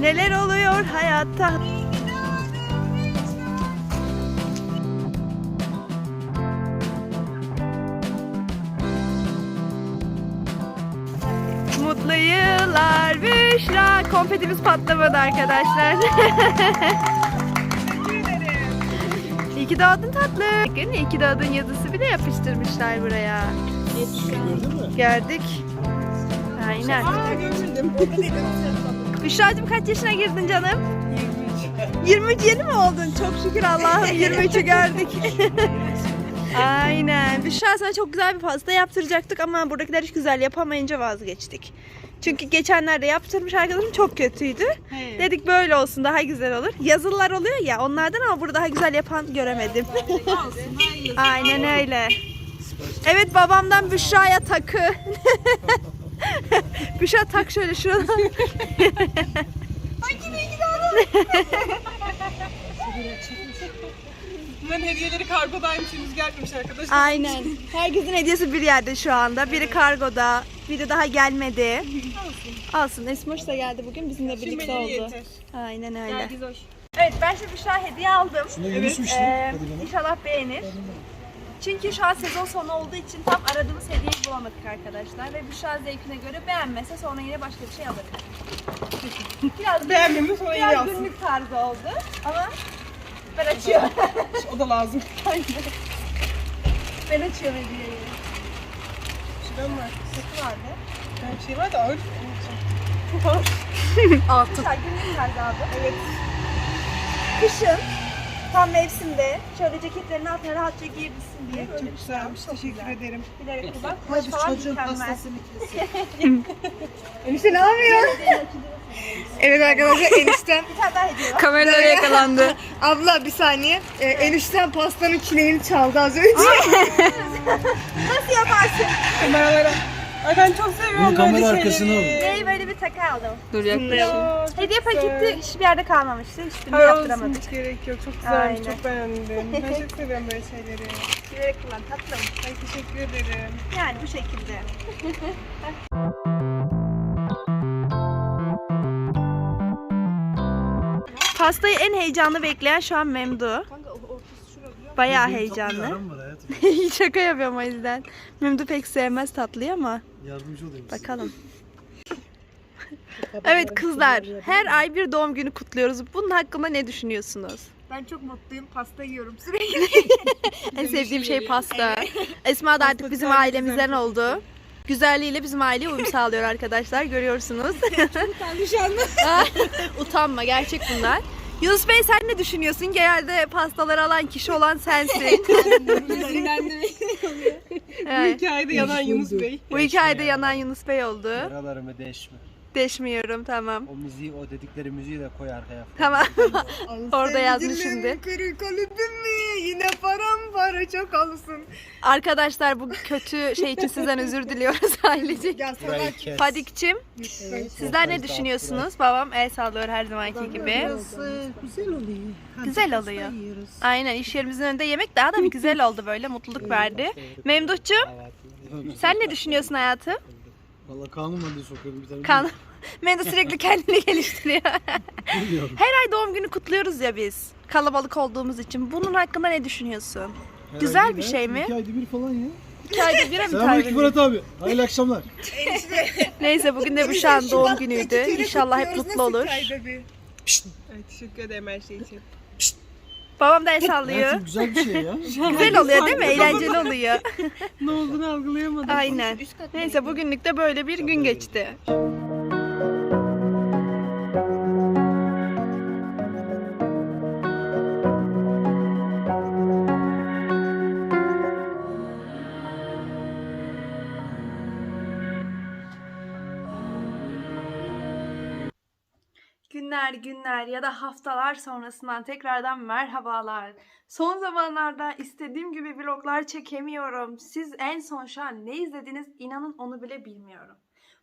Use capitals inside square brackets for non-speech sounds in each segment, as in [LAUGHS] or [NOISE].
Neler oluyor hayatta? Mutlu yıllar Büşra. Konfetimiz patlamadı arkadaşlar. [LAUGHS] İyi ki doğdun tatlı. Bakın iyi ki doğdun yazısı bile yapıştırmışlar buraya. Gördün mü? Gördük. Aynen. Aa görmedim. [LAUGHS] Büşra'cığım kaç yaşına girdin canım? 23 yeni mi oldun? Çok şükür Allah'ım [LAUGHS] 23'ü gördük. Aynen. Büşra sana çok güzel bir pasta yaptıracaktık ama buradakiler hiç güzel yapamayınca vazgeçtik. Çünkü geçenlerde yaptırmış arkadaşım çok kötüydü. He. Dedik böyle olsun daha güzel olur. Yazılılar oluyor ya onlardan ama burada daha güzel yapan göremedim. [LAUGHS] Aynen öyle. Evet babamdan Büşra'ya takı. [LAUGHS] [LAUGHS] Büşra tak şöyle şuradan. Bunların [LAUGHS] hediyeleri kargodaymış henüz gelmemiş arkadaşlar. Aynen. Herkesin hediyesi bir yerde şu anda. Biri kargoda, biri daha gelmedi. Alsın. Esmoş da geldi bugün bizimle birlikte oldu. yeter. Aynen öyle. Gel hoş. Evet ben şimdi Büşra hediye aldım. Mu işte? Ee, Hadi bana. inşallah beğenir. Çünkü şu an sezon sonu olduğu için tam aradığımız hediyeyi bulamadık arkadaşlar. Ve Büşra zevkine göre beğenmese sonra yine başka bir şey alırız. [LAUGHS] Biraz, Beğenmedim sonra iyi biraz günlük tarzı oldu. Ama ben açıyorum. [LAUGHS] O da lazım. [LAUGHS] ben açıyorum hediyeyi. Şuradan var. Sesi vardı. Bir şey var da ağır. Altı. günlük tarzı aldım. Evet. Kışın tam mevsimde şöyle ceketlerin altına rahatça giyebilsin diye böyle Çok bir şey güzelmiş. Çok Teşekkür güzel. ederim. Bilerek kullan. Kumaş falan mükemmel. [LAUGHS] Enişte ne yapıyor? evet arkadaşlar enişten Bir tane daha hediye var. kameralara yakalandı. [LAUGHS] Abla bir saniye. Ee, enişten pastanın çileğini çaldı az önce. [LAUGHS] Nasıl yaparsın? kameralara. Ay ben çok seviyorum Bunu kamera arkasına. Bir takı aldım. Dur yaklaşayım. Hediye paketi hiçbir yerde kalmamıştı. Hiçbirini Hayır olsun yaptıramadık. hiç gerek yok. Çok güzelmiş. Aynen. Çok beğendim. Ben çok seviyorum böyle şeyleri. Bilerek kullan tatlım. Ay teşekkür ederim. Yani bu şekilde. [LAUGHS] Pastayı en heyecanlı bekleyen şu an Memdu. Bayağı heyecanlı. Aram var hayatım. [LAUGHS] Şaka yapıyorum o yüzden. Memdu pek sevmez tatlıyı ama Yardımcı olayım size. bakalım. Evet kızlar, her ay bir doğum günü kutluyoruz. Bunun hakkında ne düşünüyorsunuz? Ben çok mutluyum. Pasta yiyorum sürekli. [LAUGHS] En sevdiğim şey pasta. Esma da artık bizim güzel, ailemizden oldu. Güzelliğiyle bizim aileye uyum sağlıyor arkadaşlar. Görüyorsunuz. [LAUGHS] Utanma gerçek bunlar. Yunus Bey sen ne düşünüyorsun? Genelde pastaları alan kişi olan sensin. [LAUGHS] Bu hikayede yanan Yunus Bey. Bu hikayede yanan Yunus Bey oldu. Yaralarımı deşme. Deşmiyorum tamam. O müziği, o dedikleri müziği de koy arkaya. Tamam. [LAUGHS] Orada yazmış şimdi. Kırık kalbim mi? Yine param para çok olsun. Arkadaşlar bu kötü şey için sizden özür diliyoruz [LAUGHS] ailecek. Gel sana Burayı kes. Fadikçim sizler ne düşünüyorsunuz? Babam el sallıyor her zamanki gibi. güzel oluyor. Güzel oluyor. Aynen iş yerimizin önünde yemek daha da bir güzel oldu böyle mutluluk verdi. Memduhcuğum sen ne düşünüyorsun hayatım? Valla kanun madde sokuyorum bir tane. Kan Memduh sürekli kendini [LAUGHS] geliştiriyor. Bilmiyorum. Her ay doğum günü kutluyoruz ya biz. Kalabalık olduğumuz için. Bunun hakkında ne düşünüyorsun? Herhalde Güzel bir şey mi? İki ayda bir falan ya. İki ayda bire mi Selamünaleyküm tayin Murat abi. Hayırlı akşamlar. Neyse bugün de Büşra'nın doğum günüydü. İnşallah hep mutlu olur. Evet, teşekkür ederim her şey için. Babam da el sallıyor. Hayatım güzel bir şey ya. [LAUGHS] Güzel oluyor değil mi? Eğlenceli oluyor. [LAUGHS] Ne olduğunu algılayamadım. Aynen. Neyse bugünlük de böyle bir gün geçti. Günler ya da haftalar sonrasından tekrardan merhabalar. Son zamanlarda istediğim gibi vloglar çekemiyorum. Siz en son şu an ne izlediniz inanın onu bile bilmiyorum.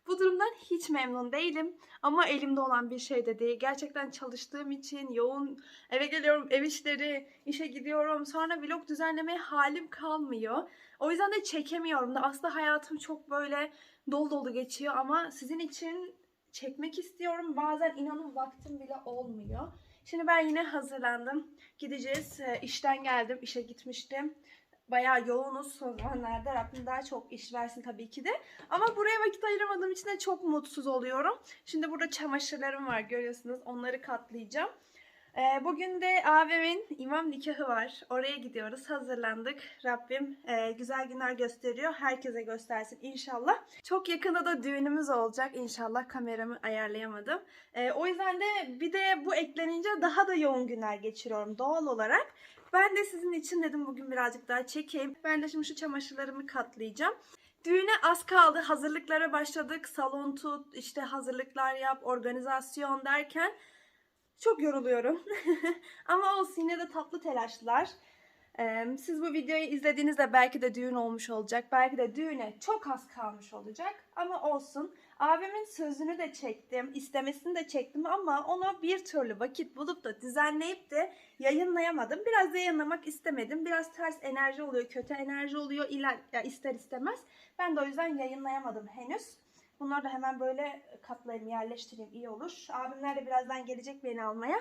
Bu durumdan hiç memnun değilim ama elimde olan bir şey de değil. Gerçekten çalıştığım için yoğun eve geliyorum, ev işleri, işe gidiyorum. Sonra vlog düzenlemeye halim kalmıyor. O yüzden de çekemiyorum da. Aslında hayatım çok böyle dolu dolu geçiyor ama sizin için çekmek istiyorum. Bazen inanın vaktim bile olmuyor. Şimdi ben yine hazırlandım. Gideceğiz. Ee, işten geldim. işe gitmiştim. Bayağı yoğunuz son zamanlarda. Rabbim daha çok iş versin tabii ki de. Ama buraya vakit ayıramadığım için de çok mutsuz oluyorum. Şimdi burada çamaşırlarım var görüyorsunuz. Onları katlayacağım. Ee, bugün de abimin imam nikahı var. Oraya gidiyoruz. Hazırlandık. Rabbim e, güzel günler gösteriyor. Herkese göstersin inşallah. Çok yakında da düğünümüz olacak. İnşallah kameramı ayarlayamadım. Ee, o yüzden de bir de bu eklenince daha da yoğun günler geçiriyorum doğal olarak. Ben de sizin için dedim bugün birazcık daha çekeyim. Ben de şimdi şu çamaşırlarımı katlayacağım. Düğüne az kaldı. Hazırlıklara başladık. Salon tut, işte hazırlıklar yap, organizasyon derken çok yoruluyorum. [LAUGHS] Ama olsun yine de tatlı telaşlar. Siz bu videoyu izlediğinizde belki de düğün olmuş olacak. Belki de düğüne çok az kalmış olacak. Ama olsun. Abimin sözünü de çektim. istemesini de çektim ama ona bir türlü vakit bulup da düzenleyip de yayınlayamadım. Biraz yayınlamak istemedim. Biraz ters enerji oluyor, kötü enerji oluyor iler, ister istemez. Ben de o yüzden yayınlayamadım henüz. Bunları da hemen böyle katlayayım, yerleştireyim iyi olur. Abimler de birazdan gelecek beni almaya.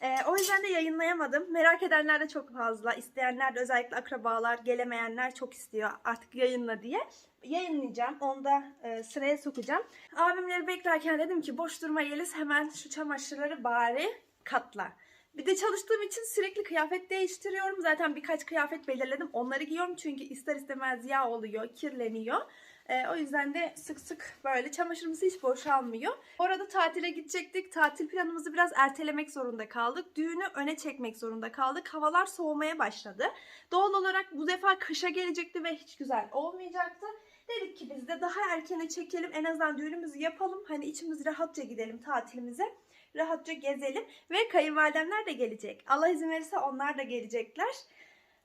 Ee, o yüzden de yayınlayamadım. Merak edenler de çok fazla. İsteyenler de özellikle akrabalar, gelemeyenler çok istiyor artık yayınla diye. Yayınlayacağım. Onu da e, sıraya sokacağım. Abimleri beklerken dedim ki boş durma Yeliz hemen şu çamaşırları bari katla. Bir de çalıştığım için sürekli kıyafet değiştiriyorum. Zaten birkaç kıyafet belirledim. Onları giyiyorum çünkü ister istemez yağ oluyor, kirleniyor. Ee, o yüzden de sık sık böyle çamaşırımız hiç boşalmıyor. Orada tatile gidecektik. Tatil planımızı biraz ertelemek zorunda kaldık. Düğünü öne çekmek zorunda kaldık. Havalar soğumaya başladı. Doğal olarak bu defa kışa gelecekti ve hiç güzel olmayacaktı. Dedik ki biz de daha erkene çekelim. En azından düğünümüzü yapalım. Hani içimiz rahatça gidelim tatilimize. Rahatça gezelim. Ve kayınvalidemler de gelecek. Allah izin verirse onlar da gelecekler.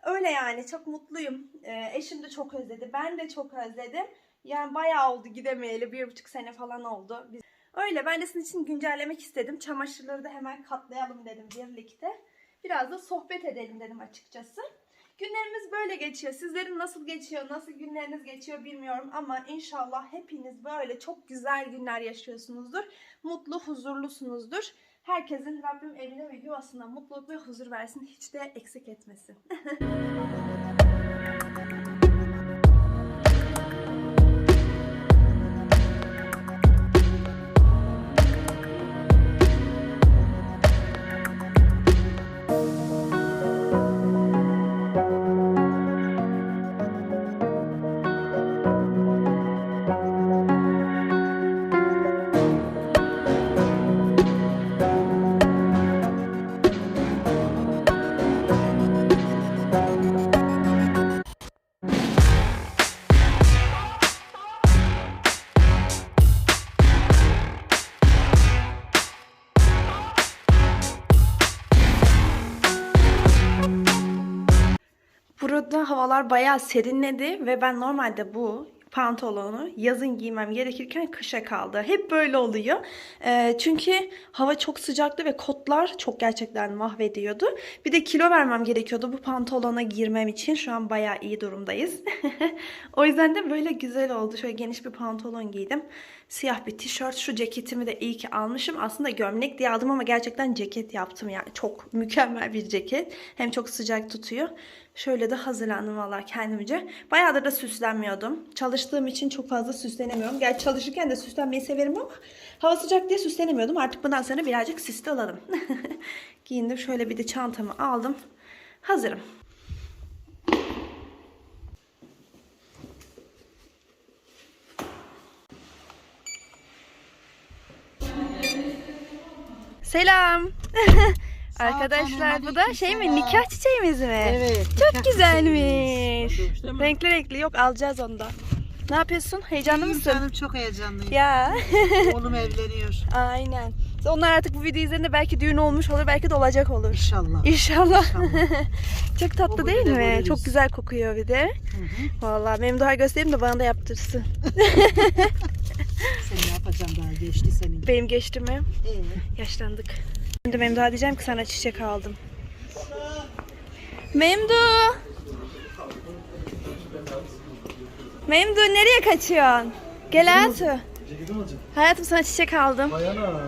Öyle yani çok mutluyum. Ee, eşim de çok özledi. Ben de çok özledim. Yani bayağı oldu gidemeyeli. Bir buçuk sene falan oldu. Biz... Öyle ben de sizin için güncellemek istedim. Çamaşırları da hemen katlayalım dedim birlikte. Biraz da sohbet edelim dedim açıkçası. Günlerimiz böyle geçiyor. Sizlerin nasıl geçiyor, nasıl günleriniz geçiyor bilmiyorum ama inşallah hepiniz böyle çok güzel günler yaşıyorsunuzdur. Mutlu, huzurlusunuzdur. Herkesin Rabbim evine ve yuvasına mutluluk ve huzur versin. Hiç de eksik etmesin. [LAUGHS] bayağı serinledi ve ben normalde bu pantolonu yazın giymem gerekirken kışa kaldı. Hep böyle oluyor. Ee, çünkü hava çok sıcaktı ve kotlar çok gerçekten mahvediyordu. Bir de kilo vermem gerekiyordu bu pantolona girmem için. Şu an bayağı iyi durumdayız. [LAUGHS] o yüzden de böyle güzel oldu. Şöyle geniş bir pantolon giydim. Siyah bir tişört. Şu ceketimi de iyi ki almışım. Aslında gömlek diye aldım ama gerçekten ceket yaptım yani. Çok [LAUGHS] mükemmel bir ceket. Hem çok sıcak tutuyor. Şöyle de hazırlandım valla kendimce. Bayağıdır da süslenmiyordum. Çalıştığım için çok fazla süslenemiyorum. Gerçi çalışırken de süslenmeyi severim ama hava sıcak diye süslenemiyordum. Artık bundan sonra birazcık süslü olalım. [LAUGHS] Giyindim. Şöyle bir de çantamı aldım. Hazırım. Selam. [LAUGHS] Arkadaşlar bu da şey mi nikah çiçeğimiz mi? Evet. Çok güzelmiş. Renkli renkli yok alacağız onu da. Ne yapıyorsun? Heyecanlı İyiyim mısın? Canım çok heyecanlıyım. Ya [LAUGHS] Oğlum evleniyor. aynen. Onlar artık bu videoyu izlediğinde belki düğün olmuş olur belki de olacak olur. İnşallah. İnşallah. İnşallah. [LAUGHS] Çok tatlı değil mi? görürüz. Çok güzel kokuyor bir de. Hı hı. Vallahi benim daha göstereyim de bana da yaptırsın. Sen ne yapacaksın daha geçti senin. Benim geçti mi? Ee, Yaşlandık. Şimdi Memduh'a diyeceğim ki sana çiçek aldım. Memdu! Memdu nereye kaçıyorsun? Gel alacağım. Hayatım sana çiçek aldım. Bayana.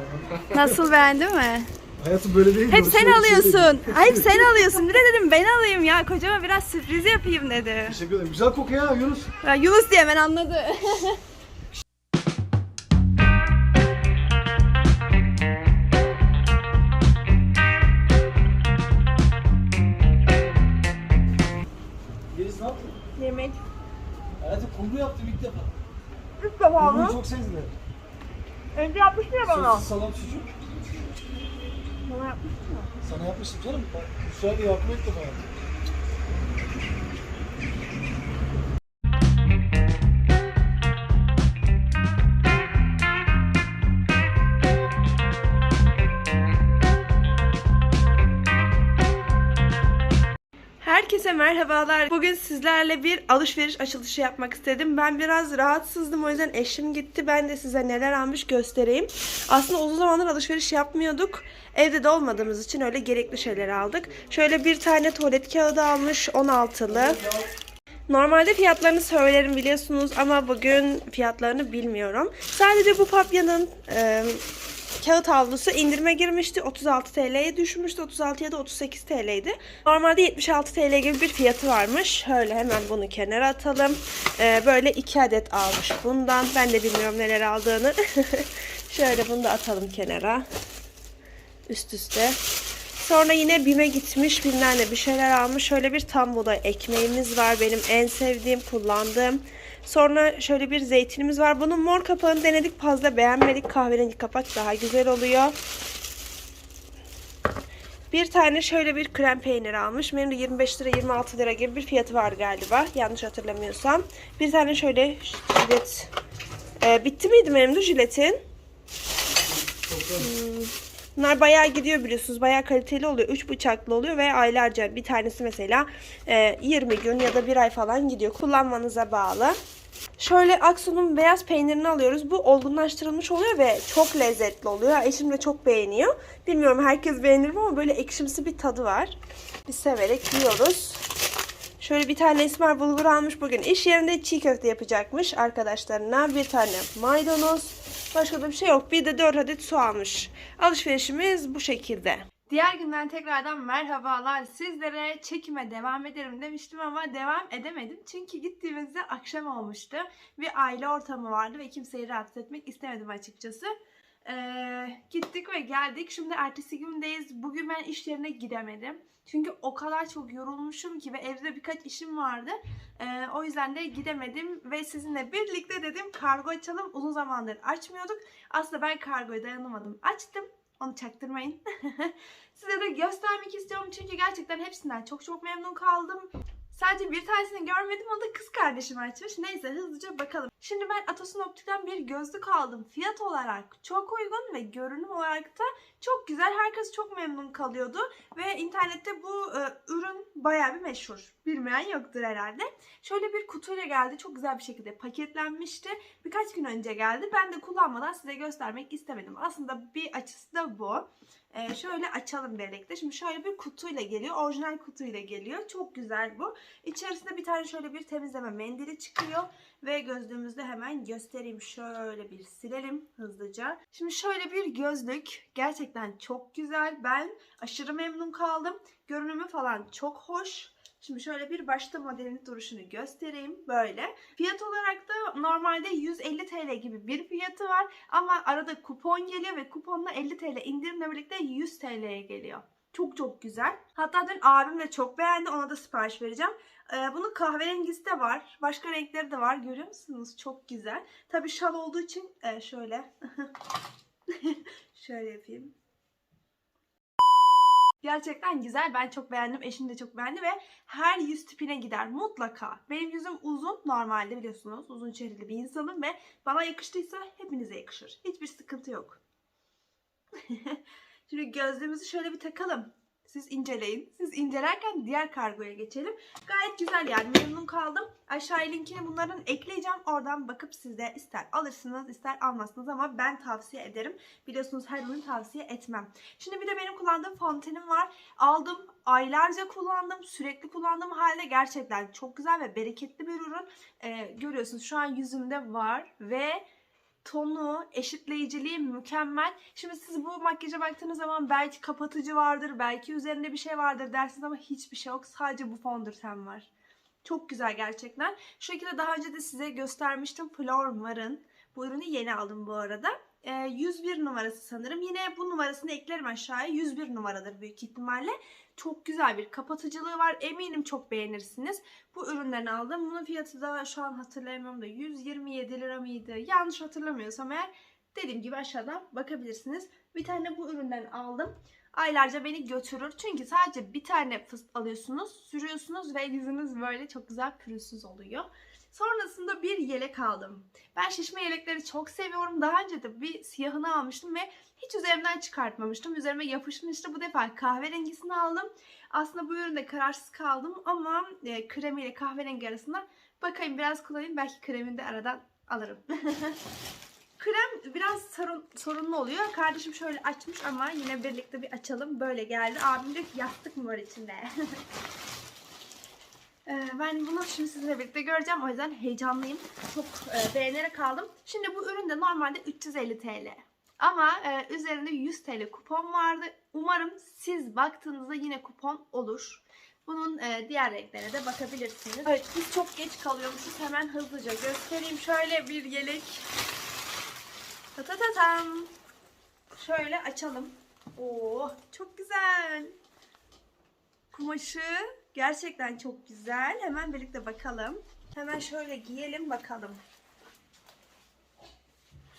Nasıl beğendin mi? Hayatım böyle değil. Hep sen söyle- alıyorsun. Hep sen alıyorsun. Bir de dedim ben alayım ya. Kocama biraz sürpriz yapayım dedi. Teşekkür ederim. Güzel kokuyor ha Yunus. Ya Yunus diye hemen anladı. [LAUGHS] 190 lira. Önce yapmış mı ya bana? Sosis salam sucuk. Bana yapmış mı? Sana yapmıştım canım. Güzel bir yardım. Merhabalar. Bugün sizlerle bir alışveriş açılışı yapmak istedim. Ben biraz rahatsızdım o yüzden eşim gitti. Ben de size neler almış göstereyim. Aslında uzun zamandır alışveriş yapmıyorduk. Evde de olmadığımız için öyle gerekli şeyler aldık. Şöyle bir tane tuvalet kağıdı almış 16'lı. Normalde fiyatlarını söylerim biliyorsunuz ama bugün fiyatlarını bilmiyorum. Sadece bu papyanın e, kağıt havlusu indirime girmişti. 36 TL'ye düşmüştü. 36 ya da 38 TL'ydi. Normalde 76 TL gibi bir fiyatı varmış. Şöyle hemen bunu kenara atalım. E, böyle 2 adet almış bundan. Ben de bilmiyorum neler aldığını. [LAUGHS] Şöyle bunu da atalım kenara. Üst üste. Sonra yine BİM'e gitmiş bilmem ne bir şeyler almış. Şöyle bir tam buğday ekmeğimiz var. Benim en sevdiğim, kullandığım. Sonra şöyle bir zeytinimiz var. Bunun mor kapağını denedik fazla beğenmedik. Kahverengi kapak daha güzel oluyor. Bir tane şöyle bir krem peynir almış. Benim de 25 lira 26 lira gibi bir fiyatı var galiba. Yanlış hatırlamıyorsam. Bir tane şöyle jilet. Ee, bitti miydi benim de jiletin? Bunlar bayağı gidiyor biliyorsunuz. Bayağı kaliteli oluyor. 3 bıçaklı oluyor ve aylarca bir tanesi mesela e, 20 gün ya da bir ay falan gidiyor. Kullanmanıza bağlı. Şöyle Aksu'nun beyaz peynirini alıyoruz. Bu olgunlaştırılmış oluyor ve çok lezzetli oluyor. Eşim de çok beğeniyor. Bilmiyorum herkes beğenir mi ama böyle ekşimsi bir tadı var. Biz severek yiyoruz. Şöyle bir tane esmer bulgur almış bugün. iş yerinde çiğ köfte yapacakmış arkadaşlarına. Bir tane maydanoz. Başka da bir şey yok. Bir de 4 adet su almış. Alışverişimiz bu şekilde. Diğer günden tekrardan merhabalar. Sizlere çekime devam ederim demiştim ama devam edemedim. Çünkü gittiğimizde akşam olmuştu. Bir aile ortamı vardı ve kimseyi rahatsız etmek istemedim açıkçası. Ee, gittik ve geldik. Şimdi ertesi gündeyiz. Bugün ben iş yerine gidemedim. Çünkü o kadar çok yorulmuşum ki ve evde birkaç işim vardı. Ee, o yüzden de gidemedim ve sizinle birlikte dedim kargo açalım. Uzun zamandır açmıyorduk. Aslında ben kargoya dayanamadım. Açtım. Onu çaktırmayın. [LAUGHS] Size de göstermek istiyorum çünkü gerçekten hepsinden çok çok memnun kaldım. Sadece bir tanesini görmedim o da kız kardeşim açmış. Neyse hızlıca bakalım. Şimdi ben Atosun Optik'ten bir gözlük aldım. Fiyat olarak çok uygun ve görünüm olarak da çok güzel. Herkes çok memnun kalıyordu. Ve internette bu e, ürün bayağı bir meşhur. Bilmeyen yoktur herhalde. Şöyle bir kutuyla geldi. Çok güzel bir şekilde paketlenmişti. Birkaç gün önce geldi. Ben de kullanmadan size göstermek istemedim. Aslında bir açısı da bu. Ee, şöyle açalım birlikte. Şimdi şöyle bir kutuyla geliyor. Orijinal kutuyla geliyor. Çok güzel bu. İçerisinde bir tane şöyle bir temizleme mendili çıkıyor. Ve gözlüğümüzde hemen göstereyim. Şöyle bir silelim hızlıca. Şimdi şöyle bir gözlük. Gerçekten çok güzel. Ben aşırı memnun kaldım. Görünümü falan çok hoş. Şimdi şöyle bir başta modelin duruşunu göstereyim. Böyle. Fiyat olarak da normalde 150 TL gibi bir fiyatı var. Ama arada kupon geliyor ve kuponla 50 TL indirimle birlikte 100 TL'ye geliyor. Çok çok güzel. Hatta dün abim de çok beğendi. Ona da sipariş vereceğim. Ee, bunun kahverengisi de var. Başka renkleri de var. Görüyor musunuz? Çok güzel. Tabii şal olduğu için e, şöyle. [LAUGHS] şöyle yapayım. Gerçekten güzel. Ben çok beğendim. Eşim de çok beğendi ve her yüz tipine gider mutlaka. Benim yüzüm uzun normalde biliyorsunuz. Uzun çehreli bir insanım ve bana yakıştıysa hepinize yakışır. Hiçbir sıkıntı yok. [LAUGHS] Şimdi gözlüğümüzü şöyle bir takalım. Siz inceleyin. Siz incelerken diğer kargoya geçelim. Gayet güzel yani memnun kaldım. Aşağıya linkini bunların ekleyeceğim. Oradan bakıp siz de ister alırsınız ister almazsınız ama ben tavsiye ederim. Biliyorsunuz her ürünü tavsiye etmem. Şimdi bir de benim kullandığım fontenim var. Aldım aylarca kullandım. Sürekli kullandığım halde gerçekten çok güzel ve bereketli bir ürün. Ee, görüyorsunuz şu an yüzümde var ve tonu, eşitleyiciliği mükemmel. Şimdi siz bu makyaja baktığınız zaman belki kapatıcı vardır, belki üzerinde bir şey vardır dersiniz ama hiçbir şey yok. Sadece bu fondöten var. Çok güzel gerçekten. Şu şekilde daha önce de size göstermiştim. Flormar'ın. Bu ürünü yeni aldım bu arada. Ee, 101 numarası sanırım. Yine bu numarasını eklerim aşağıya. 101 numaradır büyük ihtimalle. Çok güzel bir kapatıcılığı var. Eminim çok beğenirsiniz. Bu ürünlerini aldım. Bunun fiyatı da şu an hatırlayamıyorum da 127 lira mıydı? Yanlış hatırlamıyorsam eğer dediğim gibi aşağıdan bakabilirsiniz. Bir tane bu üründen aldım. Aylarca beni götürür. Çünkü sadece bir tane fıst alıyorsunuz, sürüyorsunuz ve yüzünüz böyle çok güzel pürüzsüz oluyor. Sonrasında bir yelek aldım. Ben şişme yelekleri çok seviyorum. Daha önce de bir siyahını almıştım ve hiç üzerimden çıkartmamıştım. Üzerime yapışmıştı. Bu defa kahverengisini aldım. Aslında bu üründe kararsız kaldım ama e, kremi ile kahverengi arasında bakayım biraz kullanayım. Belki kremini de aradan alırım. [LAUGHS] Krem biraz sorun, sorunlu oluyor. Kardeşim şöyle açmış ama yine birlikte bir açalım. Böyle geldi. Abim diyor ki yastık mı var içinde? [LAUGHS] Ee, ben bunu şimdi sizinle birlikte göreceğim. O yüzden heyecanlıyım. Çok e, beğenerek aldım. Şimdi bu ürün de normalde 350 TL. Ama e, üzerinde 100 TL kupon vardı. Umarım siz baktığınızda yine kupon olur. Bunun e, diğer renklerine de bakabilirsiniz. Evet biz çok geç kalıyormuşuz. Hemen hızlıca göstereyim. Şöyle bir yelek. Ta ta ta tam. Şöyle açalım. Oo çok güzel. Kumaşı gerçekten çok güzel. Hemen birlikte bakalım. Hemen şöyle giyelim bakalım.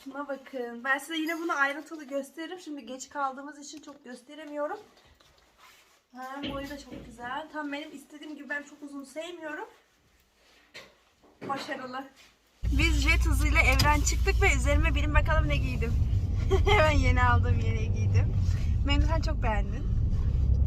Şuna bakın. Ben size yine bunu ayrıntılı gösteririm. Şimdi geç kaldığımız için çok gösteremiyorum. Ha, boyu da çok güzel. Tam benim istediğim gibi ben çok uzun sevmiyorum. Başarılı. Biz jet hızıyla evden çıktık ve üzerime bilin bakalım ne giydim. [LAUGHS] Hemen yeni aldığım yere giydim. Memnun sen çok beğendin.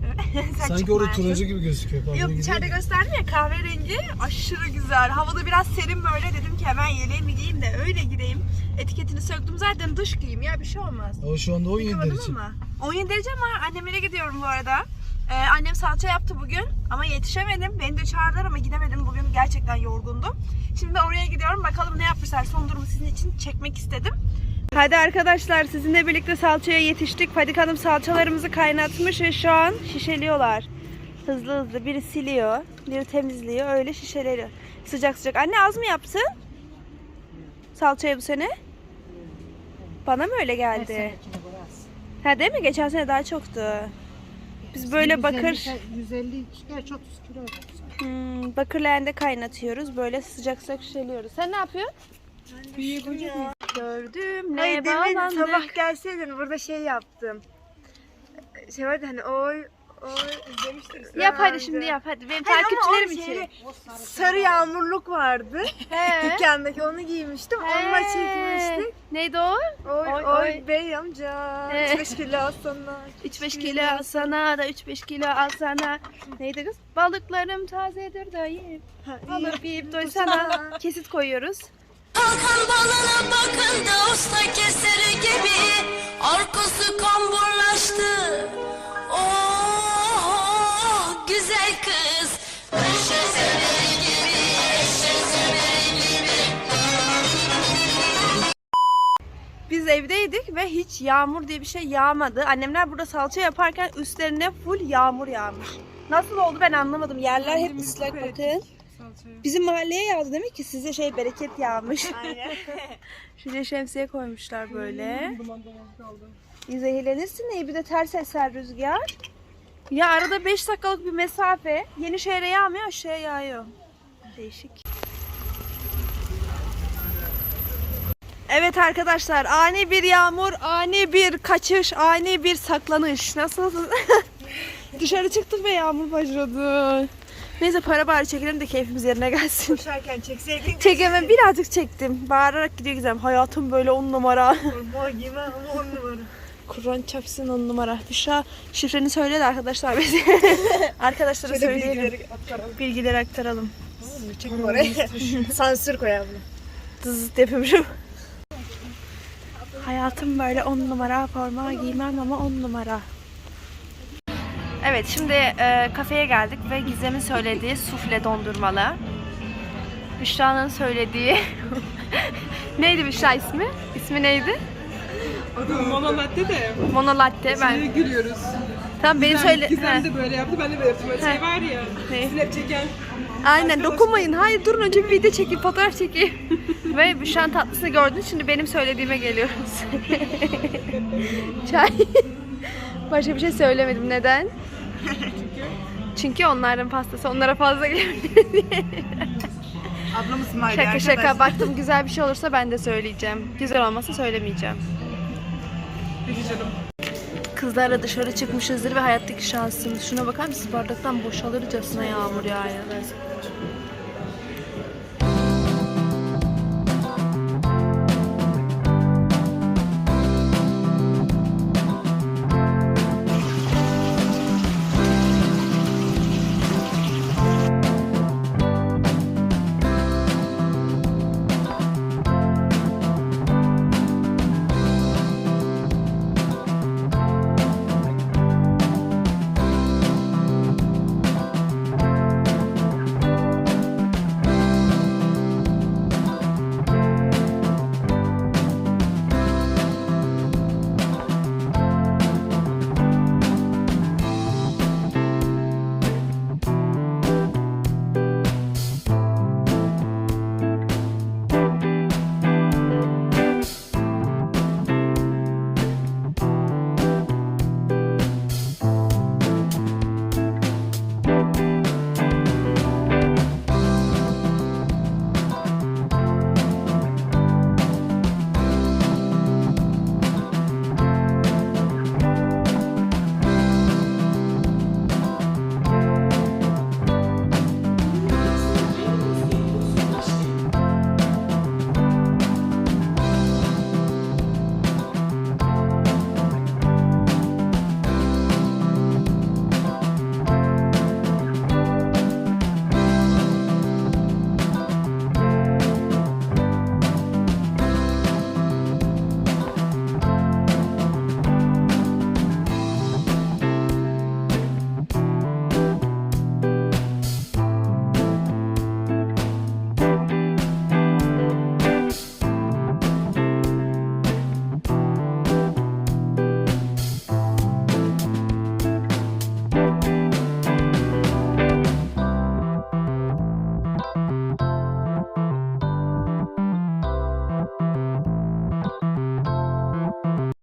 [LAUGHS] Sen Sanki orada turuncu gibi gözüküyor. Yok gidiyor içeride mu? gösterdim ya kahverengi aşırı güzel. Havada biraz serin böyle dedim ki hemen yeleğimi giyeyim de öyle gideyim. Etiketini söktüm zaten dış giyeyim ya bir şey olmaz. Ama şu anda 17 Yıkamadım derece. ama. 17 derece ama annemlere gidiyorum bu arada. Ee, annem salça yaptı bugün ama yetişemedim. Beni de çağırdılar ama gidemedim. Bugün gerçekten yorgundum. Şimdi oraya gidiyorum. Bakalım ne yapmışlar. Son durumu sizin için çekmek istedim. Hadi arkadaşlar sizinle birlikte salçaya yetiştik. Fadik Hanım salçalarımızı kaynatmış ve şu an şişeliyorlar. Hızlı hızlı. Biri siliyor, biri temizliyor. Öyle şişeleniyor. Sıcak sıcak. Anne az mı yaptın? Salçayı bu sene? Bana mı öyle geldi? Ha değil mi? Geçen sene daha çoktu. Biz böyle bakır 150, gerçi 30 kilo. hmm, bakır leğende kaynatıyoruz. Böyle sıcak sıcak şişeliyoruz. Sen ne yapıyorsun? Gördüm ne Hayır demin bağlandık. sabah gelseydin burada şey yaptım. Şey vardı hani oy oy izlemiştim. sizi Yap hadi şimdi yap hadi. Benim Hayır, ama takipçilerim için. şeyli Sarı yağmurluk vardı. He. [LAUGHS] Dükkandaki onu giymiştim. Onunla çekmiştik. Neydi o? Oy Oy, oy, oy. bey amca. He. 3-5 kilo alsana. [LAUGHS] 3-5 kilo al sana da 3-5 kilo al sana. Neydi kız? Balıklarım tazedir dayı. Ha, iyi. Balık yiyip doysana. [LAUGHS] Kesit koyuyoruz. Kalkan balına bakın da usta keseri gibi evdeydik ve hiç yağmur diye bir şey yağmadı. Annemler burada salça yaparken üstlerine full yağmur yağmış. Nasıl oldu ben anlamadım. Yerler hep ıslak bakın. Bizim mahalleye yağdı demek ki size şey bereket yağmış. [LAUGHS] Aynen. [LAUGHS] Şuraya şemsiye koymuşlar böyle. Zehirlenirsin iyi bir de ters eser rüzgar. Ya arada 5 dakikalık bir mesafe. Yeni şehre yağmıyor aşağıya yağıyor. Değişik. Evet arkadaşlar ani bir yağmur, ani bir kaçış, ani bir saklanış. Nasıl? [LAUGHS] Dışarı çıktık ve yağmur başladı. Neyse para bari çekelim de keyfimiz yerine gelsin. Koşarken çekseydin. Çekemem birazcık çektim. Bağırarak gidiyor Gizem. Hayatım böyle on numara. Mor giyme ama on numara. Kur'an çapsın on numara. Büşra şifreni söyle de arkadaşlar bize. [LAUGHS] Arkadaşlara Şöyle söyleyelim. bilgileri aktaralım. Bilgileri aktaralım. Çekin oraya. [LAUGHS] Sansür koy abla. Dız yapıyorum. Hayatım böyle on numara forma giymem ama on numara. Evet şimdi e, kafeye geldik ve Gizem'in söylediği sufle dondurmalı. Büşra'nın söylediği [LAUGHS] Neydi Büşra ismi? İsmi neydi? Adım Mona Latte de. Mona Latte. Şöyle Ben. gülüyoruz. Tamam beni Gizem, söyle. Gizem de böyle yaptı. Ben de böyle yaptım. Böyle şey var ya. Ne? Snap çeken. Aynen dokunmayın. Hayır durun önce bir video çekeyim, fotoğraf çekeyim. [LAUGHS] Ve Büşra'nın tatlısını gördünüz. Şimdi benim söylediğime geliyoruz. [LAUGHS] Çay. Başka bir şey söylemedim. Neden? Çünkü onların pastası onlara fazla gelebilir diye. Ablam ısmarlıyor Şaka arkadaşlar. şaka. Baktım güzel bir şey olursa ben de söyleyeceğim. Güzel olmasa söylemeyeceğim. Canım. Kızlarla dışarı çıkmışızdır ve hayattaki şansımız. Şuna bakar mısın? Bardaktan boşalırcasına yağmur yağıyor.